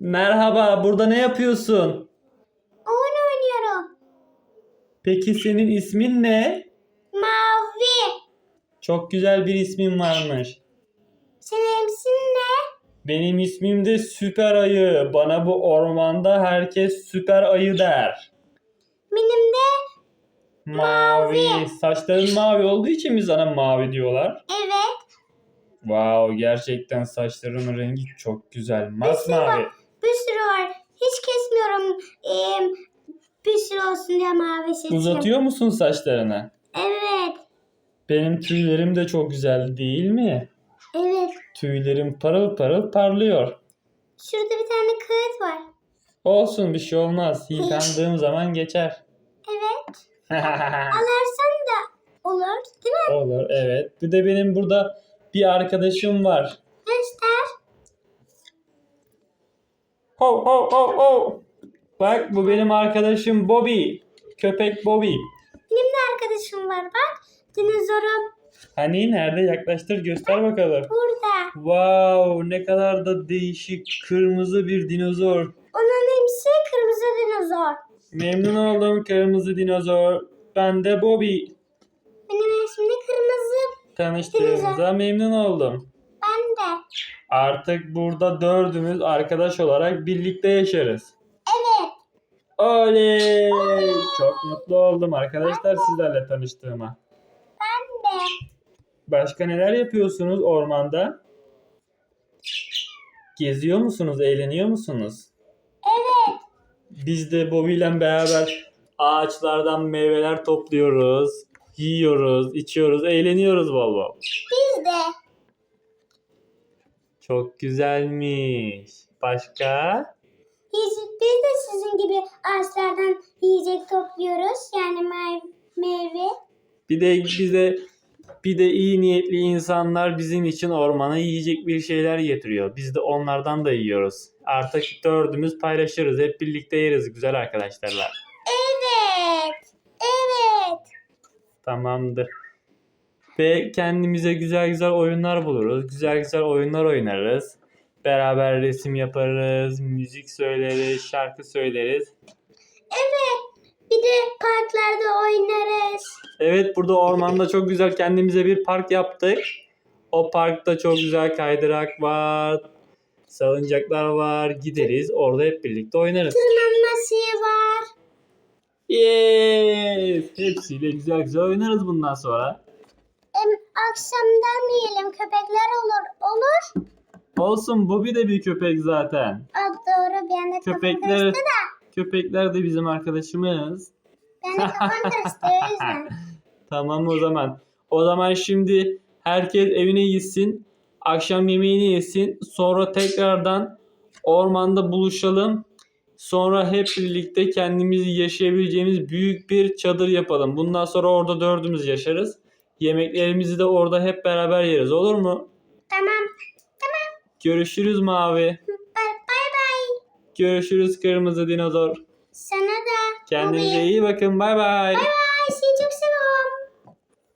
Merhaba, burada ne yapıyorsun? Oyun oynuyorum. Peki senin ismin ne? Mavi. Çok güzel bir ismin varmış. Senin isim ne? Benim ismim de Süper Ayı. Bana bu ormanda herkes Süper Ayı der. Benim de Mavi. Mavi. Saçların mavi olduğu için mi sana mavi diyorlar? evet. Wow, gerçekten saçların rengi çok güzel. Masmavi. var. Bir sürü var. Hiç kesmiyorum. Ee, bir sürü olsun diye mavi seçtim. Uzatıyor musun saçlarını? Evet. Benim tüylerim de çok güzel değil mi? Evet. Tüylerim parıl parıl parlıyor. Şurada bir tane kağıt var. Olsun bir şey olmaz. Yıkandığım zaman geçer. Evet. Alarsan da olur. Değil mi? Olur evet. Bir de benim burada bir arkadaşım var. Göster. Ho ho ho ho. Bak bu benim arkadaşım Bobby. Köpek Bobby. Benim de arkadaşım var bak. Dinozorum Hani nerede yaklaştır göster bakalım. burada. Wow ne kadar da değişik kırmızı bir dinozor. Onun hepsi kırmızı dinozor. Memnun oldum kırmızı dinozor. Ben de Bobby. Tanıştığımıza memnun oldum. Ben de. Artık burada dördümüz arkadaş olarak birlikte yaşarız. Evet. Oley! Çok mutlu oldum arkadaşlar sizlerle tanıştığıma. Ben de. Başka neler yapıyorsunuz ormanda? Geziyor musunuz? Eğleniyor musunuz? Evet. Biz de Bobby ile beraber ağaçlardan meyveler topluyoruz. Yiyoruz, içiyoruz, eğleniyoruz bol bol. Biz de. Çok güzelmiş. Başka? Biz, biz de sizin gibi ağaçlardan yiyecek topluyoruz. Yani mey- meyve. Bir de bize bir de iyi niyetli insanlar bizim için ormana yiyecek bir şeyler getiriyor. Biz de onlardan da yiyoruz. Artık dördümüz paylaşırız. Hep birlikte yeriz güzel arkadaşlarlar. Evet. Evet. Tamamdır. Ve kendimize güzel güzel oyunlar buluruz. Güzel güzel oyunlar oynarız. Beraber resim yaparız, müzik söyleriz, şarkı söyleriz. Evet. Bir de parklarda oynarız. Evet burada ormanda çok güzel kendimize bir park yaptık. O parkta çok güzel kaydırak var. Salıncaklar var. Gideriz. Orada hep birlikte oynarız. Tırmanma şeyi var. Yes! Hepsiyle güzel güzel oynarız bundan sonra. Em, akşamdan yiyelim. Köpekler olur. Olur. Olsun Bobby de bir köpek zaten. Aa, doğru. Bir anda kafam Köpekler, karıştı da. köpekler de bizim arkadaşımız. Bir anda kafam karıştı. O yüzden. Tamam o zaman. O zaman şimdi herkes evine gitsin. Akşam yemeğini yesin. Sonra tekrardan ormanda buluşalım. Sonra hep birlikte kendimizi yaşayabileceğimiz büyük bir çadır yapalım. Bundan sonra orada dördümüz yaşarız. Yemeklerimizi de orada hep beraber yeriz. Olur mu? Tamam. Görüşürüz mavi. Bay bay. Görüşürüz kırmızı dinozor. Sana da. Kendinize iyi bakın. Bay bay. Bay bay.